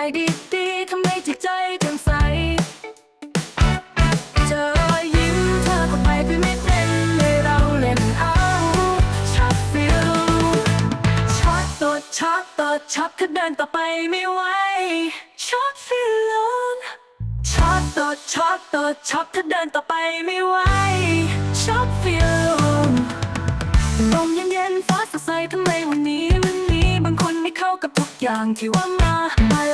ายดีๆทำให้จิตใจแจ่มใสเจอยิ้มเธอก็ไปคือไม่เป็นให้เราเล่นเอาช็อตฟิลช็อตตัวช็อตตัวช็อตถ้าเดินต่อไปไม่ไหวช็อตฟิลช็อตตัวช็อตตัวช็อตถ้าเดินต่อไปไม่ไหวช็อตฟิลลมเย็นๆฟ้าสดใสทำไมวันนี้วันนี้บางคนไม่เข้ากับทุกอย่างที่ว่ามามาแล้วจะมา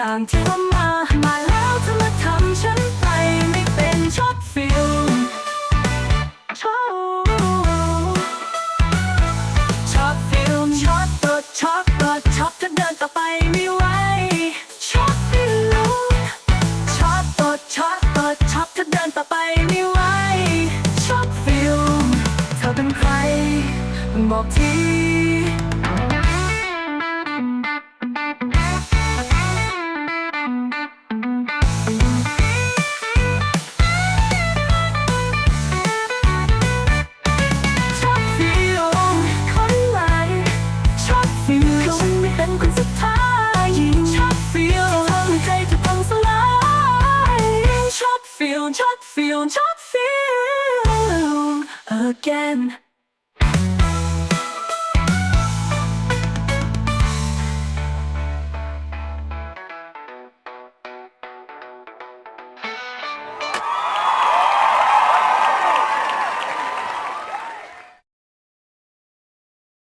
อย่างที่ว่ามา มาแล้วจะมาทำฉันไปไม่เป็นชอบฟิลชอบชอบฟิลชอบตัวชอบตัวชอบถ้าเดินต่อไปไม่ไหวชอบฟิลช็อตตัวช็อตตัวช็อตถ้าเดินต่อไปไม่ไหวช็อตฟิลเธอเป็นใครบอกที feeling, feel, feeling, just feeling again.